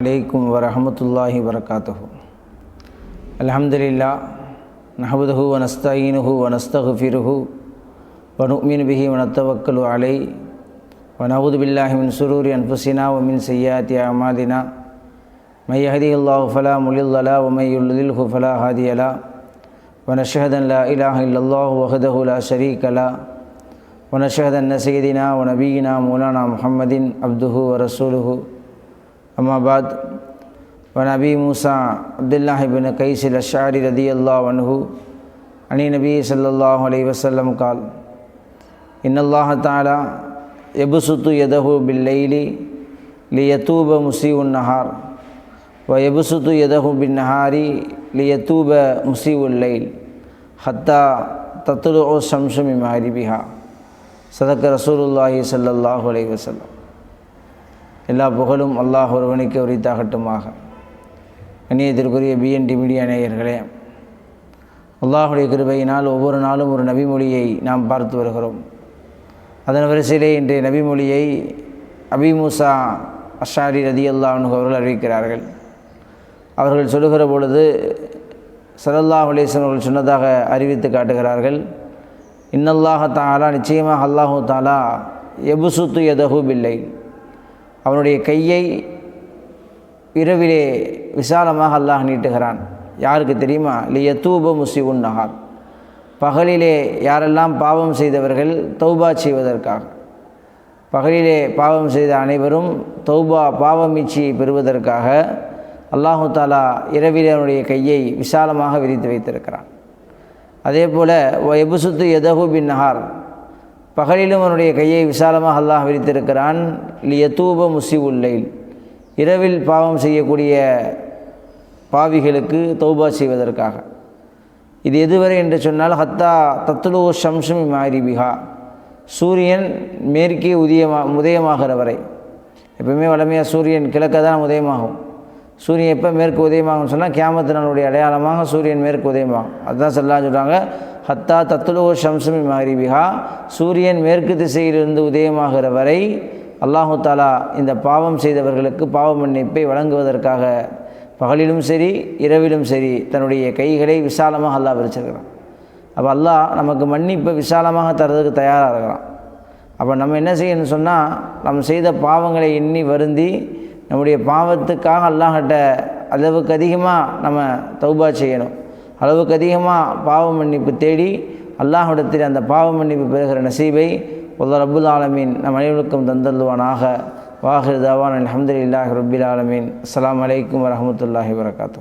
அலைக்கும் வரமத்துல்லாஹி வரகாத்தஹு அலமதுல்லா நஹபதுஹு வனஸ்தீனுஹு வனஸ்தகுஃபிருஹு வனுமின் பிஹி வனத்தவக்கலு அலை ونعوذ بالله من سرور أنفسنا ومن سيئات أعمالنا من يهده الله فلا مضل له ومن يضلله فلا هادي له ونشهد أن لا إله إلا الله وحده لا شريك له ونشهد أن سيدنا ونبينا مولانا محمد عبده ورسوله. أما بعد ونبي موسى عبد الله بن قيس الأشعري رضي الله عنه عن النبي صلى الله عليه وسلم قال إن الله تعالى يبسط يده بالليل ليتوب مسيء النهار ويبسط يده بالنهار ليتوب مسيء الليل حتى تطلع الشمس من مغربها. சதக்க ரசூலுல்லாஹி சல்லாஹூ அலை வசல்லம் எல்லா புகழும் அல்லாஹ் ஒருவனுக்கு உரித்தாகட்டுமாக. கண்ணியத்திற்குரிய பிஎன்டி மீடியா நேயர்களே அல்லாஹுடைய கிருபையினால் ஒவ்வொரு நாளும் ஒரு நபிமொழியை நாம் பார்த்து வருகிறோம். அதன் வரிசையிலே இன்றைய நபிமொழியை அபிமூசா அஷாரி ரதி அல்லாஹ் அவர்கள் அறிவிக்கிறார்கள். அவர்கள் சொல்லுகிற பொழுது சலல்லாஹ் அலேசன் அவர்கள் சொன்னதாக அறிவித்து காட்டுகிறார்கள். இன்னல்லாஹ தாலா நிச்சயமாக அல்லாஹூ தாலா எபுசுத்து எதகு பில்லை அவனுடைய கையை இரவிலே விசாலமாக அல்லாஹ் நீட்டுகிறான். யாருக்கு தெரியுமா? லியத்தூப முசிவுன் நகார் பகலிலே யாரெல்லாம் பாவம் செய்தவர்கள் தௌபா செய்வதற்காக. பகலிலே பாவம் செய்த அனைவரும் தௌபா பாவமீச்சியை பெறுவதற்காக அல்லாஹு தாலா இரவிலே அவனுடைய கையை விசாலமாக விரித்து வைத்திருக்கிறான். அதே போல் எபுசுத்து எதகு பின் பகலிலும் அவனுடைய கையை விசாலமாக அல்லாஹ் விரித்திருக்கிறான். லியத்தூப முசிவுல்லைல் இரவில் பாவம் செய்யக்கூடிய பாவிகளுக்கு தௌபா செய்வதற்காக. இது எதுவரை என்று சொன்னால் ஹத்தா தத்துலு ஷம்சுமி மாரிபிகா சூரியன் மேற்கே உதயமா உதயமாகிற வரை. எப்பவுமே வளமையாக சூரியன் கிழக்க தான் உதயமாகும். சூரியன் எப்போ மேற்கு உதயமாகும் சொன்னால் கேமத்தினுடைய அடையாளமாக சூரியன் மேற்கு உதயமாகும். அதுதான் சொல்லலாம் சொல்கிறாங்க ஹத்தா தத்துலோ ஷம்சுமி மஹரிபிஹா சூரியன் மேற்கு திசையிலிருந்து உதயமாகிற வரை அல்லாஹு தாலா இந்த பாவம் செய்தவர்களுக்கு பாவ மன்னிப்பை வழங்குவதற்காக பகலிலும் சரி இரவிலும் சரி தன்னுடைய கைகளை விசாலமாக அல்லாஹ் விரிச்சிருக்கிறான். அப்போ அல்லாஹ் நமக்கு மன்னிப்பை விசாலமாக தரதுக்கு தயாராக இருக்கிறான். அப்போ நம்ம என்ன செய்யணும்னு சொன்னால் நம்ம செய்த பாவங்களை எண்ணி வருந்தி நம்முடைய பாவத்துக்காக அல்லாஹ்கிட்ட அளவுக்கு அதிகமாக நம்ம தௌபா செய்யணும். அளவுக்கு அதிகமாக பாவ மன்னிப்பு தேடி அல்லாஹிடத்தில் அந்த பாவ மன்னிப்பு பெறுகிற நசீபை உள்ள ரபுல் ஆலமீன் நம் அனைவருக்கும் தந்தல்வானாக வாஹிர் தவான் அலமதுல்லாஹி ரபில் ஆலமீன். அஸ்லாம் வலைக்கம் வரமத்துல்லாஹி வரகாத்தூ